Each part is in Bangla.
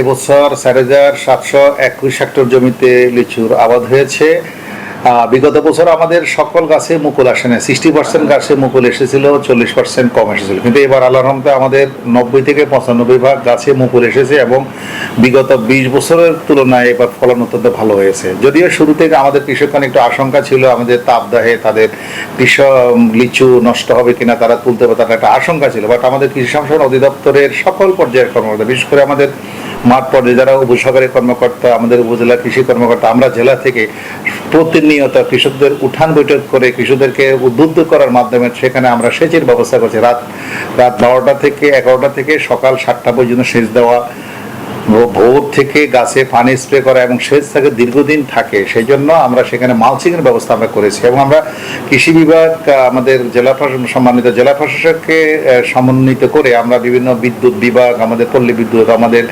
এবছর চার হাজার সাতশো একুশ হেক্টর জমিতে লিচুর আবাদ হয়েছে। বিগত বছর আমাদের সকল গাছে মুকুল আসে না সিক্সটি পার্সেন্ট গাছে মুকুল এসেছিল, চল্লিশ পার্সেন্ট কম এসেছিল। কিন্তু এবার আল্লাহ রহমতে আমাদের নব্বই থেকে পঁচানব্বই ভাগ গাছে মুকুল এসেছে এবং বিগত বিশ বছরের তুলনায় এবার ফলন অত্যন্ত ভালো হয়েছে। যদিও শুরু থেকে আমাদের কৃষকগণ একটু আশঙ্কা ছিল, আমাদের তাপদাহে তাদের কৃষক লিচু নষ্ট হবে কিনা তারা তুলতে পারে তার একটা আশঙ্কা ছিল। বাট আমাদের কৃষি সম্প্রসারণ অধিদপ্তরের সকল পর্যায়ের কর্মকর্তা, বিশেষ করে আমাদের মাঠ পর্যায়ে যারা উপসহকারী কর্মকর্তা, আমাদের উপজেলা কৃষি কর্মকর্তা, আমরা জেলা থেকে প্রতিনিয়ত কৃষকদের উঠান বৈঠক করে কৃষকদেরকে উদ্বুদ্ধ করার মাধ্যমে সেখানে আমরা সেচের ব্যবস্থা করছি। রাত রাত বারোটা থেকে এগারোটা থেকে সকাল সাতটা পর্যন্ত সেচ দেওয়া ভোর থেকে গাছে পানি স্প্রে করা এবং সেচ থাকে দীর্ঘদিন থাকে সেই জন্য আমরা সেখানে মালচিং এর ব্যবস্থা আমরা করেছি এবং আমরা কৃষি বিভাগ আমাদের জেলা প্রশাসন, সম্মানিত জেলা প্রশাসককে সমন্বিত করে আমরা বিভিন্ন বিদ্যুৎ বিভাগ, আমাদের পল্লী বিদ্যুৎ, আমাদের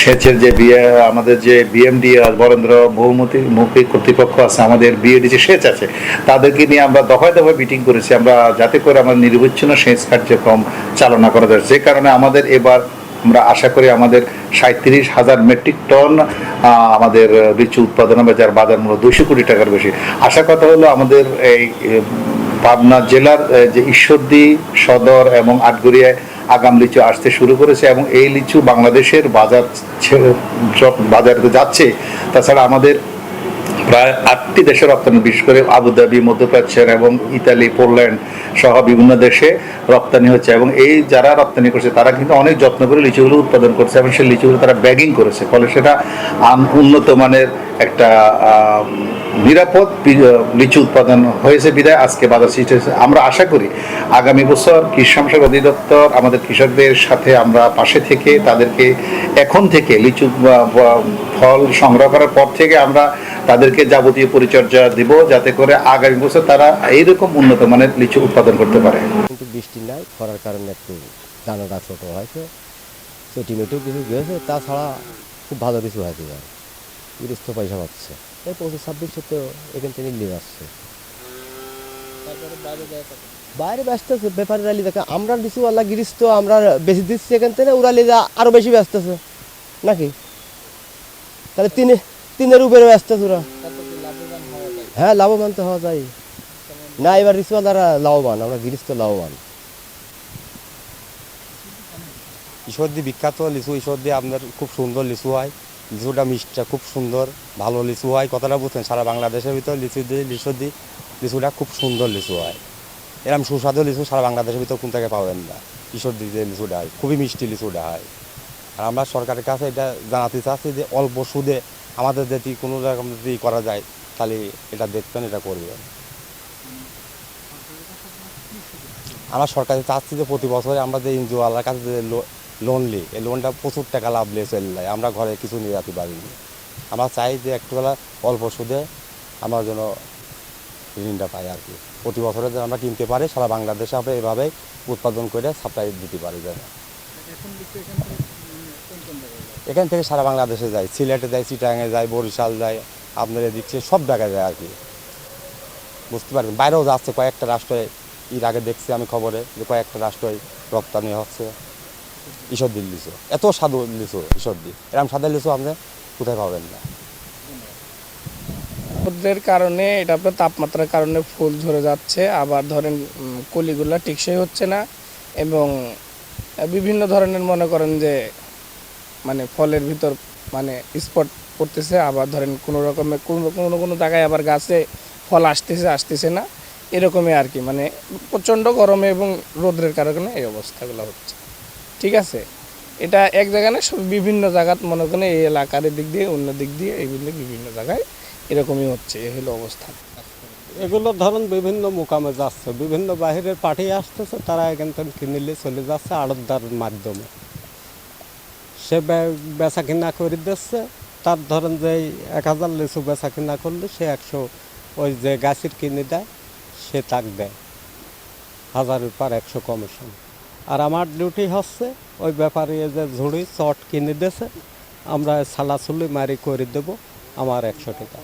সেচের যে বিএ আমাদের যে বিএমডি বরেন্দ্র বহুমতি মৌখিক কর্তৃপক্ষ আছে, আমাদের বিএডি যে সেচ আছে, তাদেরকে নিয়ে আমরা দফায় দফায় মিটিং করেছি। আমরা যাতে করে আমরা নির্বিচ্ছিন্ন সেচ কার্যক্রম চালনা করা যায়। যে কারণে আমাদের এবার আমরা আশা করি আমাদের সাঁত্রিশ হাজার মেট্রিক টন আমাদের লিচু উৎপাদন হবে যার বাজার মূল্য দুইশো কোটি টাকার বেশি। আশা কথা হলো আমাদের এই পাবনা জেলার যে ঈশ্বরদী সদর এবং আটগড়িয়ায় আগাম লিচু আসতে শুরু করেছে এবং এই লিচু বাংলাদেশের বাজার বাজারে যাচ্ছে, তাছাড়া আমাদের প্রায় আটটি দেশে রপ্তানি, বিশেষ করে আবুধাবি মধ্যপ্রাচ্যের এবং ইতালি, পোল্যান্ড সহ বিভিন্ন দেশে রপ্তানি হচ্ছে। এবং এই যারা রপ্তানি করছে, তারা কিন্তু অনেক যত্ন করে লিচুগুলো উৎপাদন করছে এবং সেই লিচুগুলো তারা ব্যাগিং করেছে। ফলে সেটা উন্নত মানের একটা নিরাপদ লিচু উৎপাদন হয়েছে বিদায়। আজকে বাজার সৃষ্টি হয়েছে আমরা আশা করি আগামী বছর কৃষি অধিদপ্তর আমাদের কৃষকদের সাথে আমরা পাশে থেকে তাদেরকে এখন থেকে লিচু ফল সংগ্রহ করার পর থেকে আমরা তাদেরকে যাবতীয় পরিচর্যা দিব যাতে করে আগামী বছর তারা এইরকম উন্নত মানের লিচু উৎপাদন করতে পারে। কিন্তু বৃষ্টি নাই খরার কারণে একটু দানাটা ছোট হয়েছে সেটিমেটো কিছু গিয়েছে তাছাড়া খুব ভালো কিছু হয়েছে আর গৃহস্থ পয়সা পাচ্ছে। এই পঁচিশ ছাব্বিশশো তো এখান থেকে নিয়ে আসছে। বাইরে ব্যস্ত আছে ব্যাপারে রালি দেখে আমরা দিচ্ছি আল্লাহ গৃহস্থ আমরা বেশি দিচ্ছি এখান থেকে ওরা লিয়ে আরও বেশি ব্যস্ত আছে। নাকি? তাহলে তিনে তিনের উপরে ব্যস্ত আছে ওরা। হ্যাঁ লাভবান তো হওয়া যায়। না, এবার রিসওয়ালারা লাভবান, আমরা গৃহস্থ লাভবান। ঈশ্বরদী বিখ্যাত লিচু, ঈশ্বরদী আপনার খুব সুন্দর লিচু হয়। লিচুটা মিষ্টিটা খুব সুন্দর, ভালো লিচু হয়। কথাটা বুঝছেন, সারা বাংলাদেশের ভিতর লিচু দিয়ে লিচু দিই লিচুটা খুব সুন্দর লিচু হয়। এরকম সুস্বাদু লিচু সারা বাংলাদেশের ভিতর কোন থেকে পাবেন না, ঈশ্বরদী যে লিচুটা হয়। খুবই মিষ্টি লিচুটা হয়। আর আমরা সরকারের কাছে এটা জানাতে চাচ্ছি যে অল্প সুদে আমাদের যদি কোনো রকম যদি করা যায় তাহলে এটা দেখবেন এটা করবেন আমরা সরকারে চাচ্ছি যে প্রতি বছরে আমরা যে এনজিওওয়ালার কাছে যে লোন নিই এই লোনটা প্রচুর টাকা লাভ নিয়ে চলে যায়। আমরা ঘরে কিছু নিয়ে যেতে পারিনি আমরা চাই যে একটুবেলা অল্প সুদে আমরা যেন ঋণটা পাই আর কি। প্রতি বছরে যেন আমরা কিনতে পারি সারা বাংলাদেশে আমরা এভাবে উৎপাদন করে সাপ্লাই দিতে পারি যেন। এখান থেকে সারা বাংলাদেশে যায় সিলেটে যায় চিটাঙে যায় বরিশাল যায় আপনার এদিকে সব জায়গায় যায় আর কি। বুঝতে পারবেন, বাইরেও যাচ্ছে কয়েকটা রাষ্ট্রে এর আগে দেখছি আমি খবরে যে কয়েকটা রাষ্ট্রে রপ্তানি হচ্ছে। ঈশ্বর দিল লিচু এত সাধু লিচু ঈশ্বরদী এরকম সাদা লিচু আপনি কোথায় পাবেন না। রোদের কারণে, এটা আপনার তাপমাত্রার কারণে ফুল ঝরে যাচ্ছে। আবার ধরেন কলিগুলা টিকসই হচ্ছে না এবং বিভিন্ন ধরনের মনে করেন যে মানে ফলের ভিতর মানে স্পট পড়তেছে, আবার ধরেন কোনো রকমের কোনো কোনো কোনো জায়গায় আবার গাছে ফল আসতেছে আসতেছে না। এরকমই আর কি মানে প্রচণ্ড গরমে এবং রোদের কারণে এই অবস্থাগুলো হচ্ছে। ঠিক আছে? এটা এক জায়গায় না সব বিভিন্ন জায়গাত মনে করেন এই এলাকার দিক দিয়ে, অন্য দিক দিয়ে এইগুলো বিভিন্ন জায়গায় এরকমই হচ্ছে, এই হলো অবস্থা। এগুলো ধরুন বিভিন্ন মোকামে যাচ্ছে, বিভিন্ন বাহিরের পার্টি আসতেছে, তারা এখান থেকে কিনে নিয়ে চলে যাচ্ছে আড়তদার মাধ্যমে। সে বেচা কিনা করে দিচ্ছে তার ধরেন যে এক হাজার লিচু বেচা কিনা করলে সে একশো ওই যে গাছের কিনে দেয়, সে তাক দেয়। হাজারের পর একশো কমিশন। আর আমার ডিউটি হচ্ছে ওই ব্যাপারে যে ঝুড়ি, চট কিনে দিয়েছে আমরা সালাসুলি মারি করে দেবো, আমার একশো টাকা।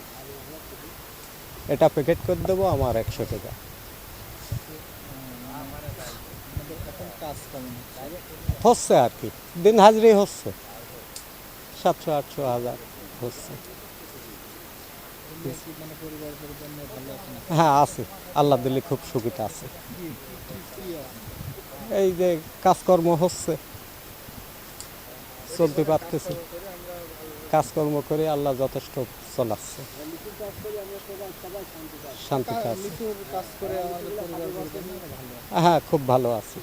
এটা প্যাকেট করে দেবো, আমার একশো টাকা। হচ্ছে আর কি দিন হাজরি হচ্ছে। সাতশো, আটশো হাজার হচ্ছে। হ্যাঁ আছে। আল্লাহ দিলে খুব সুবিধা আছে। এই যে কাজকর্ম হচ্ছে, চলতে পারতেছে। কাজকর্ম করে আল্লাহ যথেষ্ট চলাচ্ছে শান্তিতে আছে। হ্যাঁ খুব ভালো আছে।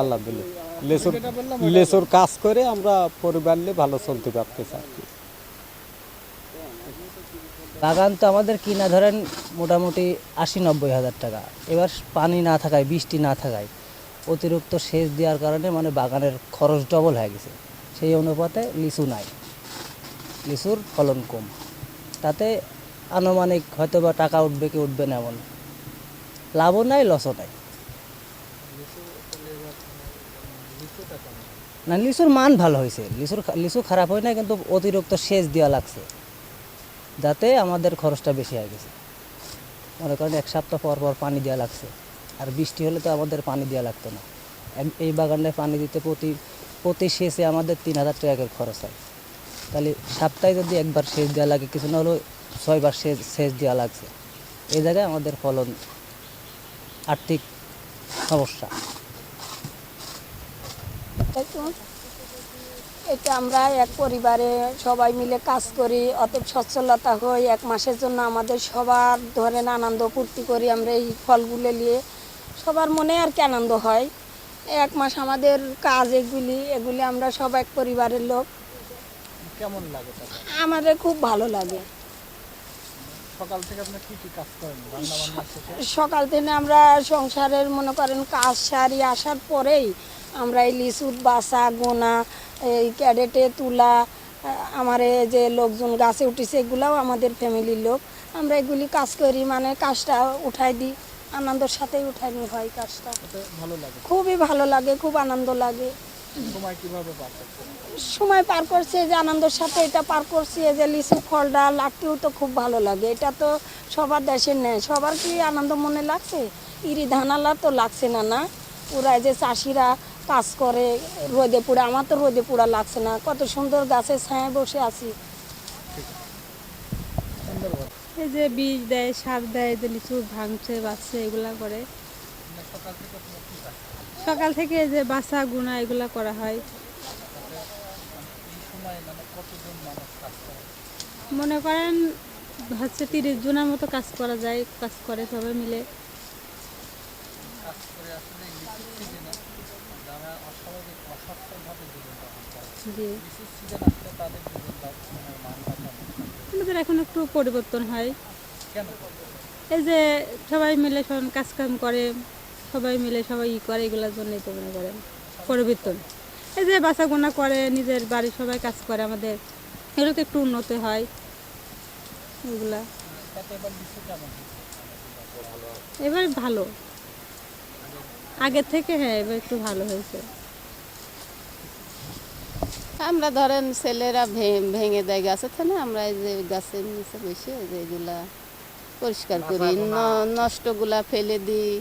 আল্লাহ দিলে লেচুর লেচুর কাজ করে আমরা পরিবার নিয়ে ভালো চলতে পারতেছি আর কি। বাগান তো আমাদের কিনা ধরেন মোটামুটি আশি নব্বই হাজার টাকা। এবার পানি না থাকায়, বৃষ্টি না থাকায় অতিরিক্ত সেচ দেওয়ার কারণে মানে বাগানের খরচ ডবল হয়ে গেছে। সেই অনুপাতে লিচু নাই। লিচুর ফলন কম। তাতে আনুমানিক হয়তো বা টাকা উঠবে কি উঠবে না এমন। লাভও নাই লসও নাই। না, লিচুর মান ভালো হয়েছে। লিচুর লিচু খারাপ হয় না কিন্তু অতিরিক্ত সেচ দেওয়া লাগছে। যাতে আমাদের খরচটা বেশি হয়ে গেছে। মনে করেন এক সপ্তাহ পর পর পানি দেওয়া লাগছে। আর বৃষ্টি হলে তো আমাদের পানি দেওয়া লাগতো না। এই বাগানে পানি দিতে প্রতি প্রতি সেচে আমাদের তিন হাজার টাকা খরচ হয়। তাহলে সপ্তাহে যদি একবার সেচ দেওয়া লাগে, কিছু না হলেও ছয়বার সেচ সেচ দেওয়া লাগছে। এই জায়গায় আমাদের ফলন আর্থিক সমস্যা। এটা আমরা এক পরিবারে সবাই মিলে কাজ করি, অতএব সচ্ছলতা হই। এক মাসের জন্য আমাদের সবার ধরেন আনন্দ ফুর্তি করি আমরা এই ফলগুলো নিয়ে। সবার মনে আর কি আনন্দ হয়। এক মাস আমাদের কাজ এগুলি এগুলি আমরা সব এক পরিবারের লোক। কেমন লাগে আমাদের খুব ভালো লাগে। সকাল থেকে আপনি কি কি কাজ করেন? সকাল থেকে আমরা সংসারের মনে করেন কাজ সারি আসার পরেই আমরা এই লিচুর বাসা গোনা এই ক্যাডেটে তুলা আমার এই যে লোকজন গাছে উঠেছে এগুলাও আমাদের ফ্যামিলির লোক। আমরা এগুলি কাজ করি মানে কাজটা উঠাই দিই আনন্দের সাথেই উঠাইনি হয় কাজটা। ভালো লাগে? খুবই ভালো লাগে খুব আনন্দ লাগে। সময় কীভাবে সময় পার করছে যে আনন্দের সাথে এটা পার করছি যে লিচু ফলটা লাগতেও তো খুব ভালো লাগে। এটা তো সবার দেশের নেই, সবার কি আনন্দ মনে লাগছে? ইরি ধানালা তো লাগছে না না? ওরা যে চাষিরা কাজ করে রোদে পুড়া আমার তো রোদে পুড়া লাগছে না। কত সুন্দর গাছের ছায়ায় বসে আছি। এই যে বীজ দেয়, সার দেয় যে লিচু ভাঙছে বাচ্চা এগুলা করে। সকাল থেকে যে বাসা গুনা এগুলা করা হয়। মানে করেন হচ্ছে তিরিশ জনের মতো কাজ করা যায় কাজ করে সবাই মিলে? আমাদের এখন একটু পরিবর্তন হয়। এই যে সবাই মিলে সব কাজ কাম করে সবাই মিলে সবাই ই করে এগুলোর জন্যই তো মনে করেন। পরিবর্তন। এই যে বাসা গোনা করে নিজের বাড়ির সবাই কাজ করে আমাদের এগুলো তো একটু উন্নতি হয়। এগুলা। এবার ভালো। আগের থেকে হ্যাঁ এবার একটু ভালো হয়েছে। আমরা ধরেন ছেলেরা ভেঙে দেয় গাছের থেকে আমরা এই যে গাছের নিচে বসে এই যে এগুলা পরিষ্কার করি। ন- নষ্টগুলা ফেলে দিই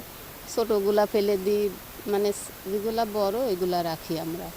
ছোটোগুলা ফেলে দিই মানে যেগুলা বড় এগুলা রাখি আমরা।